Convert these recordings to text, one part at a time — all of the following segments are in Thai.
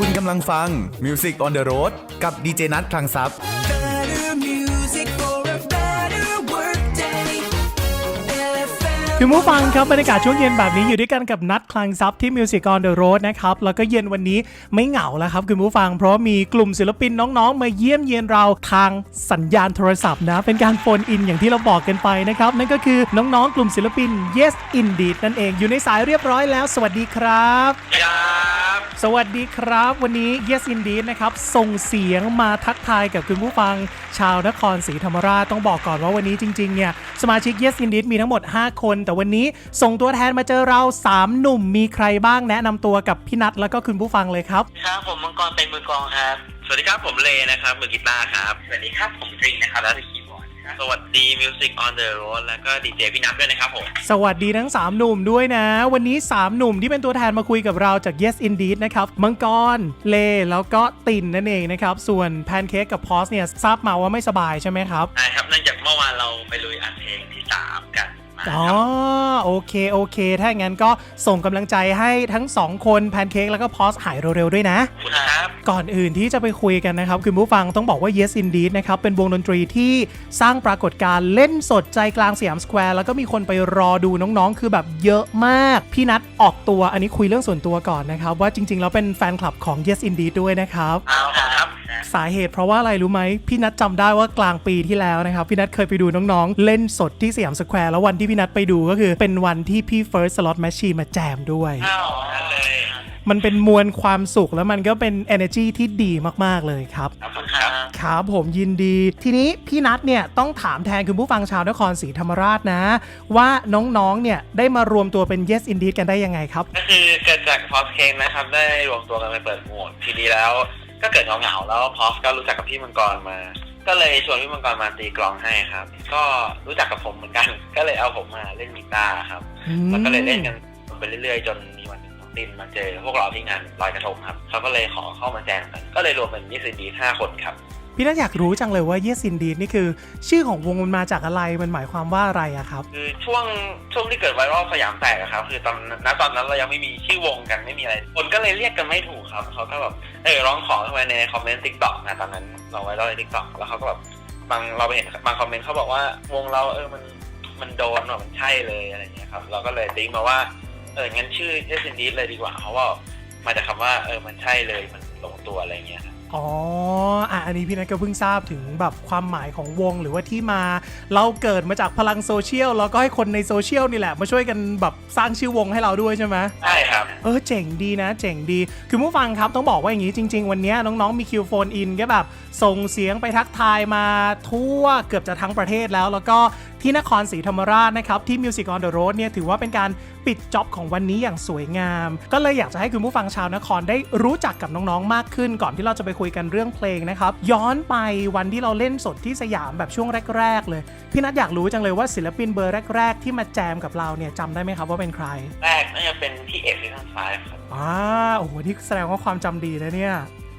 คุณกำลังฟัง Music on the Road กับดีเจนัทคลังทรัพย์ Better music for a better workday. LFM. คุณผู้ฟังครับบรรยากาศช่วงเย็นแบบนี้อยู่ด้วยกันกับนัดคลังซับที่ Music on the Road นะครับ แล้วก็เย็นวันนี้ไม่เหงาแล้วครับคุณผู้ฟัง เพราะมีกลุ่มศิลปินน้องๆ มาเยี่ยมเยียนเราทางสัญญาณโทรศัพท์นะ เป็นการโฟนอินอย่างที่เราบอกกันไปนะครับ นั่นก็คือน้องๆ กลุ่มศิลปิน Yes Indeed นั่นเองอยู่ในสายเรียบร้อยแล้ว สวัสดีครับ สวัสดีครับ วันนี้ Yes Indeed นะครับ ส่งเสียงมาทักทายกับคุณผู้ฟัง ชาวนครศรีธรรมราชต้องบอกก่อนว่าวันนี้จริงๆเนี่ยสมาชิก Yes Indeed มีทั้งหมด 5 คน แต่วันนี้ส่งตัวแทนมาเจอเรา 3 หนุ่มมีใครบ้างแนะนำตัวกับพี่นัทแล้วก็คุณผู้ฟังเลยครับ ครับผมมังกรเป็นมือกลองครับ สวัสดีครับผมเลนะครับมือกีตาร์ครับ สวัสดีครับผมดริงนะครับแล้วคีย์บอร์ด สวัสดี Music on the Road แล้วก็ดีเจพี่นับด้วยนะครับผม สวัสดีทั้ง 3 หนุ่มด้วยนะ วันนี้ 3 หนุ่มที่เป็นตัวแทนมาคุยกับเราจาก Yes Indeed นะครับ มังกร เล แล้วก็ตินนั่นเองนะครับ ส่วนแพนเค้กกับพอสเนี่ย ทราบมาว่าไม่สบายใช่ไหมครับ ใช่ครับเนื่องจากเมื่อวานเราไปลุยอัดเพลงที่ 3 กันมา อ๋อครับโอเคโอเค ถ้าอย่างนั้นก็ส่งกำลังใจให้ทั้ง2คนแพนเค้กแล้วก็พอสหายเร็วๆด้วยนะขอบคุณครับก่อนอื่นที่จะไปคุยกันนะครับคุณผู้ฟังต้องบอกว่า Yes Indeed นะครับ เป็นวงดนตรีที่สร้างปรากฏการณ์เล่นสดใจกลางสยามสแควร์แล้วก็มีคนไปรอดูน้องๆ คือแบบเยอะมาก พี่นัทออกตัวอันนี้คุยเรื่องส่วนตัวก่อนนะครับ ว่าจริงๆ แล้วเป็นแฟนคลับของ Yes Indeed ด้วยนะครับ เอาครับ สาเหตุเพราะว่าอะไรรู้ไหมพี่นัทจำได้ว่ากลางปีที่แล้วนะครับพี่นัทเคยไปดูน้องๆ เล่นสดที่สยามสแควร์แล้ววันที่พี่นัทไปดูก็คือเป็นวันที่พี่ First Slot Machine มาแจมด้วยอ้าวนั่นเลยมันเป็นมวลความสุขแล้วมันก็เป็น energy ที่ดีมาก ๆ เลยครับขอบคุณครับ ครับผมยินดี ทีนี้พี่นัทเนี่ยต้องถามแทนคุณผู้ฟังชาวนครศรีธรรมราชนะ ว่าน้องๆ เนี่ยได้มารวมตัวเป็น Yes Indeed กันได้ยังไงครับ ก็คือเกิดจากพอสเคงนะครับ ได้รวมตัวกันไปเปิดโหมดทีนี้แล้ว ก็เกิดเหงาๆแล้วพอสก็รู้จักกับพี่มังกรมา ก็เลยชวนพี่มังกรมาตีกลองให้ครับ ก็รู้จักกับผมเหมือนกัน ก็เลยเอาผมมาเล่นกีตาร์ครับ แล้วก็เลยเล่นกันไปเรื่อยๆ จนมีวันหนึ่งน้องตินมาเจอพวกเราที่งานลอยกระทงครับเขาก็เลยขอเข้ามาแจมกัน ก็เลยรวมเป็นยี่สิบดีห้าคนครับ พี่นัทอยากรู้จังเลยว่า Yes Indeed นี่คือ ชื่อของวงมันมาจากอะไรมันหมายความว่าอะไรอะครับ คือช่วงช่วงที่เกิดไวรัลสยามแตกอะครับ คือตอนณตอนนั้นเรายังไม่มีชื่อวงกันไม่มีอะไร คนก็เลยเรียกกันไม่ถูกครับเขาก็แบบเออร้องขอเข้าไปในคอมเมนต์ทิกตอกนะตอนนั้นเราไวรัลในทิกตอกแล้วเขาก็แบบบางเราไปเห็นบางคอมเมนต์เขาบอกว่าวงเราเออมันมันโดนว่ะมันใช่เลยอะไรอย่างเงี้ยครับ เราก็เลยติ๊งมาว่าเอองั้นชื่อเจสินดีเลยดีกว่าเพราะว่ามาจากคำว่าเออมันใช่เลยมันลงตัวอะไรอย่างเงี้ยครับ อ๋ออะอันนี้พี่นัทก็เพิ่งทราบถึงแบบความหมายของวงหรือว่าที่มา เราเกิดมาจากพลังโซเชียลแล้วก็ให้คนในโซเชียลนี่แหละมาช่วยกันแบบสร้างชื่อวงให้เราด้วยใช่ไหมใช่ครับ เออเจ๋งดีนะ เจ๋งดี คือผู้ฟังครับต้องบอกว่าอย่างนี้จริง ๆ วันนี้น้องๆมีคิวโฟนอินก็แบบส่งเสียงไปทักทายมาทั่วเกือบจะทั้งประเทศแล้ว แล้วก็ ที่นครศรีธรรมราชนะครับที่ Music on the Road เนี่ยถือว่าเป็นการปิดจ็อบของวันนี้อย่างสวยงาม ก็เลยอยากจะให้คุณผู้ฟังชาวนครได้รู้จักกับน้องๆ มากขึ้น ก่อนที่เราจะไปคุยกันเรื่องเพลงนะครับ ย้อนไปวันที่เราเล่นสดที่สยามแบบช่วงแรก ๆ เลย พี่นัทอยากรู้จังเลยว่าศิลปินเบอร์แรก ๆ ที่มาแจมกับเราเนี่ยจำได้ไหมครับว่าเป็นใคร แรกน่าจะเป็นพี่เอกซีซั่นไฟครับอ่าโอ้โหนี่แสดงว่าความจำดีนะเนี่ย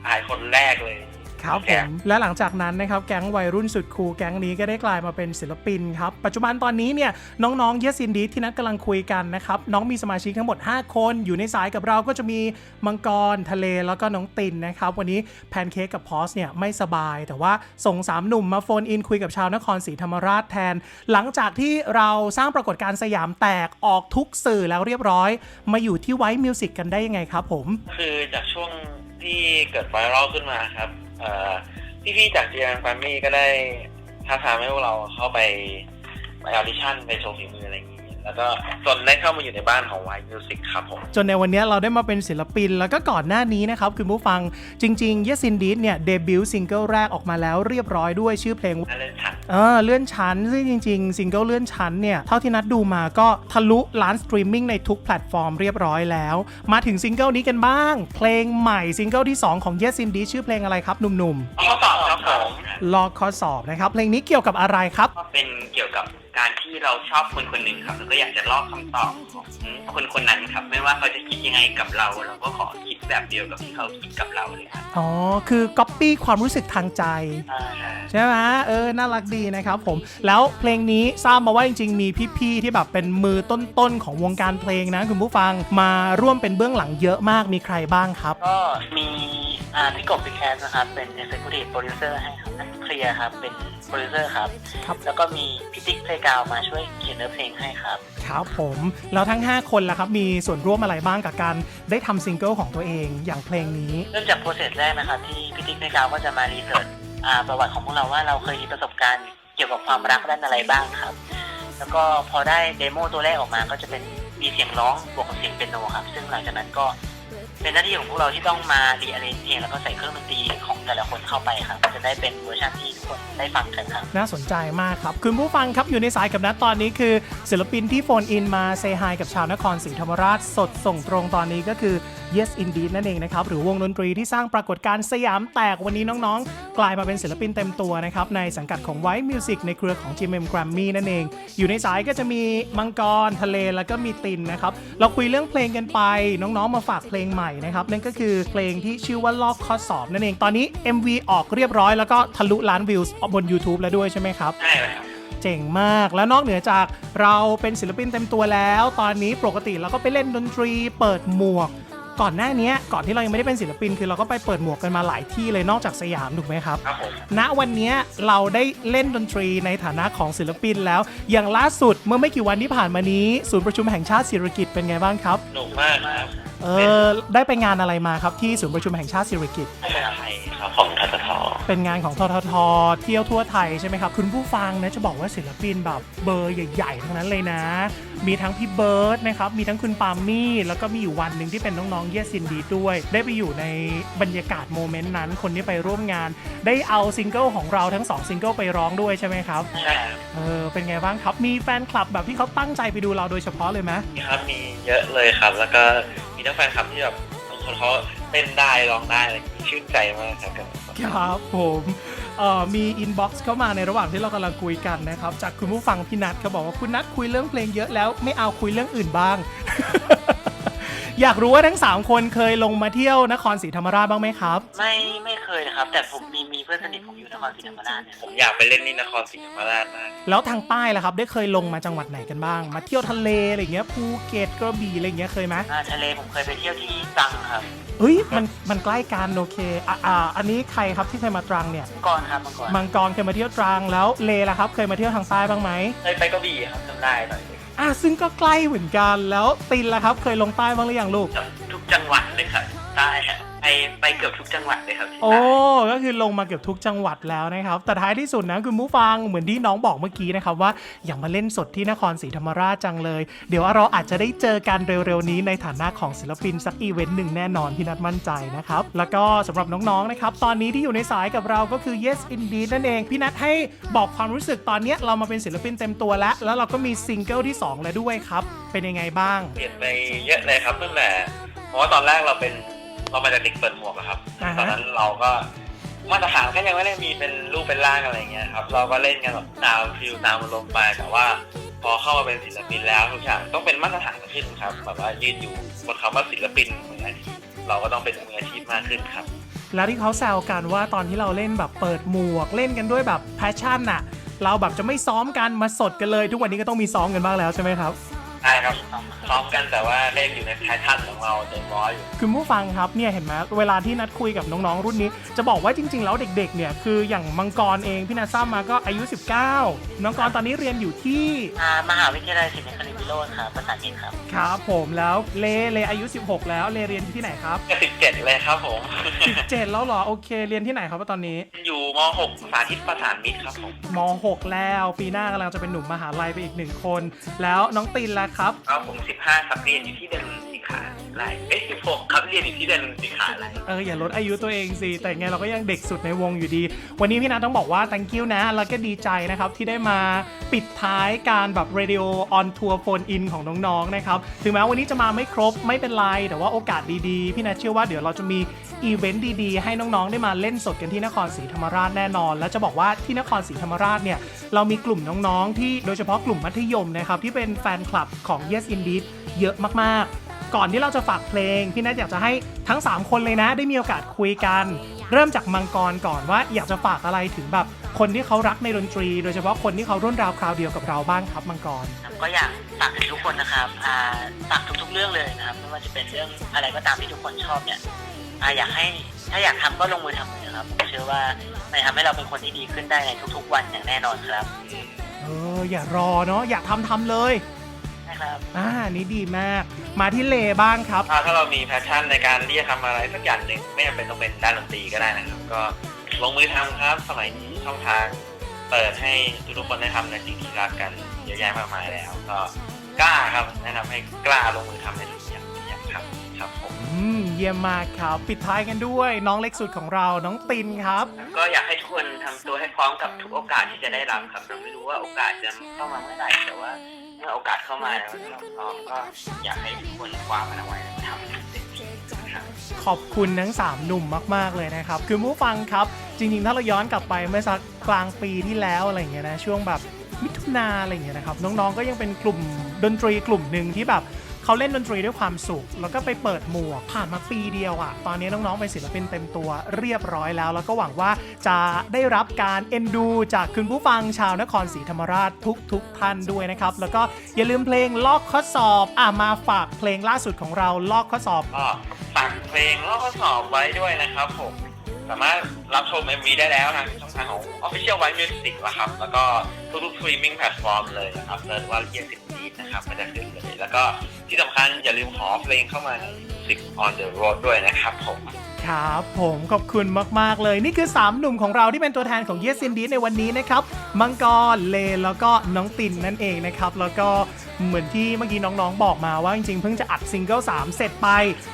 อายคนแรกเลย ครับผมและหลังจากนั้นนะครับแก๊งวัยรุ่นสุดคูลแก๊งนี้ก็ได้กลายมาเป็นศิลปินครับ ปัจจุบันตอนนี้เนี่ยน้องๆเยสินดีที่นัดกำลังคุยกันนะครับ น้องมีสมาชิกทั้งหมด 5 คนอยู่ในสายกับเราก็จะมีมังกรทะเลแล้วก็น้องตินนะครับ วันนี้แพนเค้กกับพอสเนี่ยไม่สบาย แต่ว่าส่ง 3 หนุ่มมาโฟนอินคุยกับชาวนครศรีธรรมราชแทน หลังจากที่เราสร้างปรากฏการณ์สยามแตกออกทุกสื่อแล้วเรียบร้อย มาอยู่ที่ไวท์มิวสิกกันได้ยังไงครับผม คือจากช่วงที่เกิดไวรัลขึ้นมาครับเอ่อ พี่ๆจากจีแอนแฟมมี่ก็ได้ท้าทายให้พวกเราเข้าไปไปออดิชั่นไปโชว์ฝีมืออะไรอย่างนี้ แล้วก็จนได้เข้ามาอยู่ในบ้านของ White Music ครับผม จนในวันนี้เราได้มาเป็นศิลปิน แล้วก็ก่อนหน้านี้นะครับคุณผู้ฟังจริงๆ Yes Indeed เนี่ยเดบิวต์ซิงเกิลแรกออกมาแล้วเรียบร้อยด้วยชื่อเพลงน่าเล่นฉันเออเลื่อนชั้น ซึ่งจริงๆ ซิงเกิลเลื่อนชั้นเนี่ยเท่าที่นัดดูมาก็ทะลุล้านสตรีมมิ่งในทุกแพลตฟอร์มเรียบร้อยแล้ว มาถึงซิงเกิลนี้กันบ้าง เพลงใหม่ซิงเกิลที่ 2 ของ Yes Indeed ชื่อเพลงอะไรครับหนุ่มข้อสอบครับผมๆรอข้อสอบนะครับเพลงนี้เกี่ยวกับอะไรครับ ก็เป็นเกี่ยวกับ การที่เราชอบคนคนหนึ่งครับแล้วก็อยากจะลอกคำตอบของคนคนนั้นครับ ไม่ว่าเขาจะคิดยังไงกับเรา เราก็ขอคิดแบบเดียวกับที่เขาคิดกับเราเลยครับอ๋อคือก๊อปปี้ความรู้สึกทางใจอ่าใช่ไหมเออน่ารักดีนะครับผม แล้วเพลงนี้ทราบมาว่าจริง ๆ มีพี่ๆที่แบบเป็นมือต้นๆของวงการเพลงนะคุณผู้ฟังมาร่วมเป็นเบื้องหลังเยอะมากมีใครบ้างครับ ก็มีอ่าพี่กบพี่แคสนะครับเป็น Executive Producer ให้ครับนั่นเคลียร์ครับเป็น Producer ครับ ครับ แล้วก็มีพี่ติ๊กเพลกาวมาช่วยเขียนเนื้อเพลงให้ครับ ครับผม แล้วทั้ง 5 คนล่ะครับ มีส่วนร่วมอะไรบ้างกับการได้ทำซิงเกิลของตัวเองอย่างเพลงนี้ เริ่มจากโปรเซสแรกนะครับ ที่พี่ติ๊กเพลกาวก็จะมารีเสิร์ชอ่าประวัติของพวกเราว่าเราเคยมีประสบการณ์เกี่ยวกับความรักด้านอะไรบ้างครับ แล้วก็พอได้เดโมตัวแรกออกมาก็จะเป็นมีเสียงร้องบวกกับเสียงเปียโนครับ ซึ่งหลังจากนั้นก็ เป็นหน้าที่ของพวกเราที่ต้องมารีอาร์เรนเพลงแล้วก็ใส่เครื่องดนตรีของแต่ละคนเข้าไปครับจะได้เป็นเวอร์ชันที่ทุกคนได้ฟังกันครับ น่าสนใจมากครับ คุณผู้ฟังครับอยู่ในสายกับนัดตอนนี้คือศิลปินที่โฟนอินมาเซฮายกับชาวนครศรีธรรมราชสดส่งตรงตอนนี้ก็คือ Yes Indeed นั่นเองนะครับหรือวงดนตรีที่สร้างปรากฏการณ์สยามแตกวันนี้น้องๆ กลายมาเป็นศิลปินเต็มตัวนะครับในสังกัดของ White Music ในเครือของ GMM Grammy นั่นเอง อยู่ในสายก็จะมีมังกรทะเลแล้วก็มีตินนะครับเราคุยเรื่องเพลงกันไป น้องๆ มาฝากเพลงใหม่นะครับนั่นก็คือเพลงที่ชื่อว่าลอกข้อสอบนั่นเองตอนนี้ MV ออกเรียบร้อยแล้วก็ทะลุล้านวิวบน YouTube แล้วด้วยใช่ไหมครับใช่เลยครับเจ๋งมากแล้วนอกเหนือจากเราเป็นศิลปินเต็มตัวแล้ว ตอนนี้ปกติเราก็ไปเล่นดนตรี เปิดหมวก ก่อนหน้านี้ก่อนที่เรายังไม่ได้เป็นศิลปิน คือเราก็ไปเปิดหมวกกันมาหลายที่เลยนอกจากสยามถูกไหมครับ ครับผม ณวันนี้เราได้เล่นดนตรีในฐานะของศิลปินแล้ว อย่างล่าสุดเมื่อไม่กี่วันที่ผ่านมานี้ ศูนย์ประชุมแห่งชาติศิริกิติ์เป็นไงบ้างครับหนุกมากครับเออได้ไปงานอะไรมาครับที่ศูนย์ประชุมแห่งชาติศิริกิติ์ ไทยครับของททท เป็นงานของทททเที่ยวทั่วไทยใช่ไหมครับ คุณผู้ฟังนะจะบอกว่าศิลปินแบบเบอร์ใหญ่ ๆ ทั้งนั้นเลยนะ มีทั้งพี่เบิร์ดนะครับ มีทั้งคุณปาล์มมี่ แล้วก็มีอยู่วันหนึ่งที่เป็นน้องๆ เยสินดีด้วย ได้ไปอยู่ในบรรยากาศโมเมนต์นั้น คนที่ไปร่วมงาน ได้เอาซิงเกิลของเราทั้ง 2 ซิงเกิลไปร้องด้วยใช่ไหมครับ ใช่ครับเออเป็นไงบ้างครับ มีแฟนคลับแบบที่เขาตั้งใจไปดูเราโดยเฉพาะเลยไหมมีครับมีเยอะเลยครับ แล้วก็มีทั้งแฟนคลับที่แบบบางคนเขาเต้นได้ร้องได้อะไรอย่างงี้ชื่นใจมากครับ ครับผมเอ่อมีอินบ็อกซ์เข้ามาในระหว่างที่เรากำลังคุยกันนะครับ จากคุณผู้ฟังพี่นัทเขาบอกว่าคุณนัทคุยเรื่องเพลงเยอะแล้วไม่เอาคุยเรื่องอื่นบ้าง อยากรู้ว่าทั้ง 3 คนเคยลงมาเที่ยวนครศรีธรรมราชบ้างไหมครับ ไม่ไม่เคยนะครับ แต่ผมมีมีเพื่อนสนิทผมอยู่นครศรีธรรมราชเนี่ยผมอยากไปเล่นที่นครศรีธรรมราชมากแล้วทางใต้ล่ะครับ ได้เคยลงมาจังหวัดไหนกันบ้าง มาเที่ยวทะเลอะไรอย่างเงี้ยภูเก็ตกระบี่อะไรอย่างเงี้ยเคยไหมอ่าทะเลผมเคยไปเที่ยวที่ตรังครับ เฮ้ยมันมันใกล้กันโอเคอะอ่าอันนี้ใครครับที่เคยมาตรังเนี่ยก่อนครับเมื่อก่อนมังกรเคยมาเที่ยวตรังแล้วเลล่ะครับ เคยมาเที่ยวทางใต้บ้างไหมเคยไปกระบี่ครับจำได้หน่อยอะซึ่งก็ใกล้เหมือนกันแล้วตินล่ะครับ เคยลงใต้บ้างหรือยังลูกทุกจังหวัดเลยครับใช่ฮะ ไปไปเกือบทุกจังหวัดเลยครับที่โอ้ ใต้ก็คือลงมาเกือบทุกจังหวัดแล้วนะครับ แต่ท้ายที่สุดนะคุณผู้ฟังเหมือนที่น้องบอกเมื่อกี้นะครับว่าอยากมาเล่นสดที่นครศรีธรรมราชจังเลย เดี๋ยวเราอาจจะได้เจอกันเร็วๆนี้ในฐานะของศิลปินสักอีเวนต์หนึ่งแน่นอนพี่นัทมั่นใจนะครับ แล้วก็สำหรับน้องๆนะครับตอนนี้ที่อยู่ในสายกับเราก็คือ Yes Indeed นั่นเองพี่นัทให้บอกความรู้สึกตอนเนี้ยเรามาเป็นศิลปินเต็มตัวแล้ว แล้วเราก็มีซิงเกิลที่สองแล้วด้วยครับเป็นยังไงบ้าง เปลี่ยนไปเยอะเลยครับตั้งแต่เพราะว่าตอนแรกเราเป็น เรามาจากเด็กเปิดหมวกอะครับ อ่าฮะตอนนั้นเราก็มาตรฐานก็ยังไม่ได้มีเป็นรูปเป็นร่างอะไรอย่างเงี้ยครับ เราก็เล่นกันแบบตามฟิลตามอารมณ์ไปแต่ว่า พอเข้ามาเป็นศิลปินแล้วทุกอย่างต้องเป็นมาตรฐานขึ้นครับแบบว่ายืนอยู่บนคำว่าศิลปินมืออาชีพเราก็ต้องเป็นมืออาชีพมากขึ้นครับ แล้วที่เขาแซวกันว่าตอนที่เราเล่นแบบเปิดหมวกเล่นกันด้วยแบบแพชชั่นอะเราแบบจะไม่ซ้อมกันมาสดกันเลย ทุกวันนี้ก็ต้องมีซ้อมกันบ้างแล้วใช่ไหมครับ ใช่ครับพร้อมกันแต่ว่าเล่นอยู่ในแพทเทิร์นของเราเต็มร้อยอยู่ คุณผู้ฟังครับเนี่ยเห็นไหมเวลาที่นัดคุยกับน้องๆรุ่นนี้ จะบอกว่าจริง ๆ แล้วเด็กๆเนี่ยคืออย่างมังกรเองพี่นาซ่ามาก็อายุ 19 น้องกรตอนนี้เรียนอยู่ที่ อ่ามหาวิทยาลัยศรีนครินทร์ วิโรธครับภาษาอังกฤษครับครับผมแล้วเลเลอายุ 16 แล้วเลเรียนอยู่ที่ไหนครับ สิบเจ็ดเลยครับผม 17 แล้วเหรอโอเค เรียนที่ไหนครับตอนนี้อยู่ม .6 สาธิตประสานมิตรครับผม ม .6 แล้วปีหน้ากำลังจะเป็นหนุ่มมหาลัยไปอีกหนึ่งคน แล้วน้องตินล่ะครับ ครับผมสิบห้าครับเรียนอยู่ที่เดนสิขา ไรเอ้ยสิบหกครับเรียนอยู่ที่เดนสิขาอะไร เอออย่าลดอายุตัวเองสิ แต่ไงเราก็ยังเด็กสุดในวงอยู่ดี วันนี้พี่นัทต้องบอกว่า thank you นะ แล้วก็ดีใจนะครับ ที่ได้มาปิดท้ายการแบบ radio on tour phone in ของน้องๆนะครับ ถึงแม้วันนี้จะมาไม่ครบไม่เป็นไร แต่ว่าโอกาสดีๆ พี่นัทเชื่อว่าเดี๋ยวเราจะมีอีเวนต์ดีๆ ให้น้องๆ ได้มาเล่นสดกันที่นครศรีธรรมราชแน่นอน และจะบอกว่าที่นครศรีธรรมราชเนี่ยเรามีกลุ่มน้องๆที่โดยเฉพาะกลุ่มมัธยมนะครับที่เป็นแฟนคลับของ Yes Indeed เยอะมากๆ ก่อนที่เราจะฝากเพลงพี่นัทอยากจะให้ทั้ง 3 คนเลยนะ ได้มีโอกาสคุยกัน เริ่มจากมังกรก่อนว่าอยากจะฝากอะไรถึงแบบคนที่เขารักในดนตรี โดยเฉพาะคนที่เขารุ่นราวคราวเดียวกับเราบ้างครับมังกรครับก็อยากฝากถึงทุกคนนะครับอ่าฝากทุกๆเรื่องเลยนะครับไม่ว่าจะเป็นเรื่องอะไรก็ตามที่ทุกคนชอบเนี่ยอ่าอยากให้ถ้าอยากทำก็ลงมือทำเลยนะครับผมเชื่อว่ามันทำให้เราเป็นคนที่ดีขึ้นได้ในทุกๆวันอย่างแน่นอนครับเอออย่ารอเนาะอยากทำทำเลย นะครับอ่านี่ดีมาก มาที่เลบ้างครับ ถ้าถ้าเรามีแพชชั่นในการที่จะทำอะไรสักอย่างหนึ่งไม่จำเป็นต้องเป็นด้านดนตรีก็ได้นะครับ ก็ลงมือทำครับสมัยนี้ช่องทาง เปิดให้ทุกๆคนได้ทำในสิ่งที่รักกันเยอะแยะมากมายแล้ว ก็กล้าครับแนะนำให้กล้าลงมือทำในทุกอย่างที่อยากทำครับผม อืมเยี่ยมมากครับ ปิดท้ายกันด้วยน้องเล็กสุดของเราน้องตินครับ ก็อยากให้ทุกคนทำตัวให้พร้อมกับทุกโอกาสที่จะได้รับครับเราไม่รู้ว่าโอกาสจะเข้ามาเมื่อไหร่แต่ว่าเมื่อโอกาสเข้ามาแล้วเราพร้อมก็อยากให้ทุกคนคว้ามันเอาไว้ทำให้เต็มที่นะครับขอบคุณทั้ง 3 หนุ่มมาก ๆ เลยนะครับ คือผู้ฟังครับ จริง ๆ ถ้าเราย้อนกลับไปเมื่อสักกลางปีที่แล้วอะไรอย่างเงี้ยนะ ช่วงแบบมิถุนาอะไรอย่างเงี้ยนะครับ น้อง ๆ ก็ยังเป็นกลุ่มดนตรีกลุ่มหนึ่งที่แบบ เขาเล่นดนตรีด้วยความสุข แล้วก็ไปเปิดหมวกผ่านมาปีเดียวอะ่ะ ตอนนี้น้องๆเป็นศิลปินเต็มตัวเรียบร้อยแล้ว แล้วก็หวังว่าจะได้รับการเอ็นดูจากคุณผู้ฟังชาวนครศรีธรรมราชทุกๆท่านด้วยนะครับ แล้วก็อย่าลืมเพลงลอกข้อสอบอะมาฝากเพลงล่าสุดของเราลอกข้อสอบ ก็ฝากเพลงแล้วก็สอบไว้ด้วยนะครับผม สามารถรับชม MV ได้แล้วทางช่องทางของ Official White Music นะครับ แล้วก็ทุกๆ streaming platform เลยนะครับเซิร์ชว่าเรียกสิด นะครับมันจะขึ้นเลยแล้วก็ที่สำคัญอย่าลืมขอเพลงเข้ามาใน Music on the Road ด้วยนะครับผมครับผมขอบคุณมาก ๆ เลย นี่คือ 3 หนุ่มของเราที่เป็นตัวแทนของ Yes Indeed ในวันนี้นะครับ มังกรเลนแล้วก็น้องตินนั่นเองนะครับ แล้วก็เหมือนที่เมื่อกี้น้องๆบอกมาว่าจริงๆ เพิ่งจะอัดซิงเกิล3เสร็จไป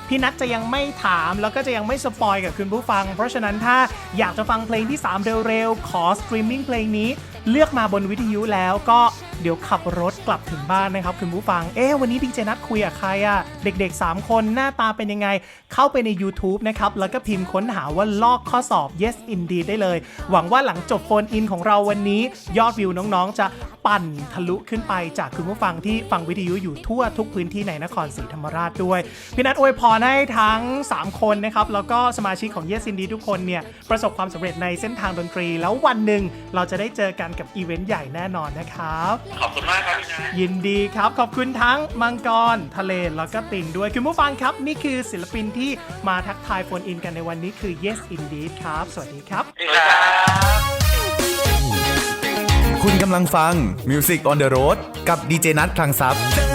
พี่นัทจะยังไม่ถามแล้วก็จะยังไม่สปอยกับคุณผู้ฟัง เพราะฉะนั้นถ้าอยากจะฟังเพลงที่ 3 เร็วๆ ขอสตรีมมิ่งเพลงนี้ เลือกมาบนวิทยุแล้วก็เดี๋ยวขับรถกลับถึงบ้านนะครับคุณผู้ฟัง เอ๊ะวันนี้ดีเจนัดคุยกับใครอะเด็ก ๆ 3 คนหน้าตาเป็นยังไง เข้าไปใน YouTube นะครับ แล้วก็พิมพ์ค้นหาว่าลอกข้อสอบ yes indeed ได้เลย หวังว่าหลังจบโฟนอินของเราวันนี้ยอดวิวน้องๆ จะปั่นทะลุขึ้นไปจากคุณผู้ฟังที่ฟังวิทยุอยู่ทั่วทุกพื้นที่ในนครศรีธรรมราชด้วย พี่นัทอวยพรให้ทั้ง 3 คนนะครับ แล้วก็สมาชิกของ Yes Indeed ทุกคนเนี่ยประสบความสำเร็จในเส้นทางดนตรี แล้ววันหนึ่งเราจะได้เจอกันกับอีเวนต์ใหญ่แน่นอนนะครับ ขอบคุณมากครับพี่นะ ยินดีครับ ขอบคุณทั้งมังกร ทะเล แล้วก็ตินด้วยคุณผู้ฟังครับ นี่คือศิลปินที่มาทักทายโฟนอินกันในวันนี้คือ Yes Indeed ครับ สวัสดีครับ สวัสดีครับ คุณกำลังฟัง Music on the Road กับดีเจนัทคลังทรัพย์ Turn